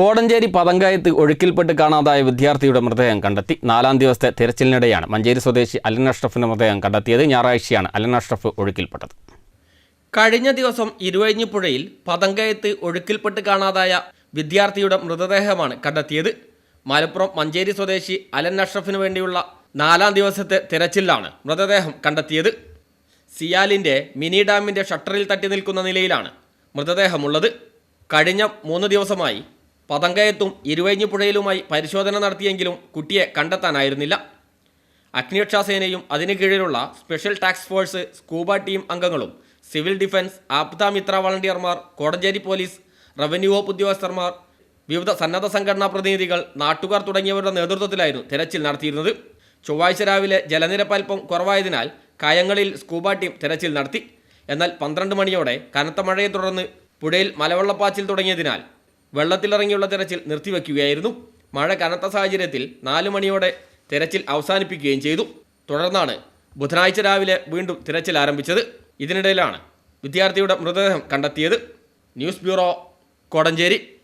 കോടഞ്ചേരി പതങ്കായത്ത് ഒഴുക്കിൽപ്പെട്ട് കാണാതായ വിദ്യാർത്ഥിയുടെ മൃതദേഹം കണ്ടെത്തി. നാലാം ദിവസത്തെ തിരച്ചിലിനിടെയാണ് മഞ്ചേരി സ്വദേശി അലൻ അഷ്റഫിന്റെ മൃതദേഹം കണ്ടെത്തിയത്. ഞായറാഴ്ചയാണ് അലൻ അഷ്റഫ് ഒഴുക്കിൽപ്പെട്ടത്. കഴിഞ്ഞ ദിവസം ഇരുവഴിഞ്ഞിപ്പുഴയിൽ പതങ്കയത്ത് ഒഴുക്കിൽപ്പെട്ട് കാണാതായ വിദ്യാർത്ഥിയുടെ മൃതദേഹമാണ് കണ്ടെത്തിയത്. മലപ്പുറം മഞ്ചേരി സ്വദേശി അലൻ അഷ്റഫിന് വേണ്ടിയുള്ള നാലാം ദിവസത്തെ തിരച്ചിലാണ് മൃതദേഹം കണ്ടെത്തിയത്. സിയാലിന്റെ മിനി ഡാമിന്റെ ഷട്ടറിൽ തട്ടി നിൽക്കുന്ന നിലയിലാണ് മൃതദേഹമുള്ളത്. കഴിഞ്ഞ മൂന്ന് ദിവസമായി പതങ്കയത്തും ഇരുവഴിഞ്ഞിപ്പുഴയിലുമായി പരിശോധന നടത്തിയെങ്കിലും കുട്ടിയെ കണ്ടെത്താനായിരുന്നില്ല. അഗ്നിരക്ഷാസേനയും അതിനു കീഴിലുള്ള സ്പെഷ്യൽ ടാക്സ് ഫോഴ്സ് സ്കൂബ ടീം അംഗങ്ങളും സിവിൽ ഡിഫൻസ് ആപ്ത മിത്ര വളണ്ടിയർമാർ കോടഞ്ചേരി പോലീസ് റവന്യൂ വകുപ്പ് ഉദ്യോഗസ്ഥർമാർ വിവിധ സന്നദ്ധ സംഘടനാ പ്രതിനിധികൾ നാട്ടുകാർ തുടങ്ങിയവരുടെ നേതൃത്വത്തിലായിരുന്നു തെരച്ചിൽ നടത്തിയിരുന്നത്. ചൊവ്വാഴ്ച രാവിലെ ജലനിരപ്പ് അല്പം കുറവായതിനാൽ കായങ്ങളിൽ സ്കൂബ ടീം തെരച്ചിൽ നടത്തി. എന്നാൽ പന്ത്രണ്ട് മണിയോടെ കനത്ത മഴയെ തുടർന്ന് പുഴയിൽ മലവെള്ളപ്പാച്ചിൽ തുടങ്ങിയതിനാൽ വെള്ളത്തിലിറങ്ങിയുള്ള തെരച്ചിൽ നിർത്തിവെക്കുകയായിരുന്നു. മഴ കനത്ത സാഹചര്യത്തിൽ നാല് മണിയോടെ തെരച്ചിൽ അവസാനിപ്പിക്കുകയും ചെയ്തു. തുടർന്നാണ് ബുധനാഴ്ച രാവിലെ വീണ്ടും തിരച്ചിൽ ആരംഭിച്ചത്. ഇതിനിടയിലാണ് വിദ്യാർത്ഥിയുടെ മൃതദേഹം കണ്ടെത്തിയത്. News bureau Kodanchery.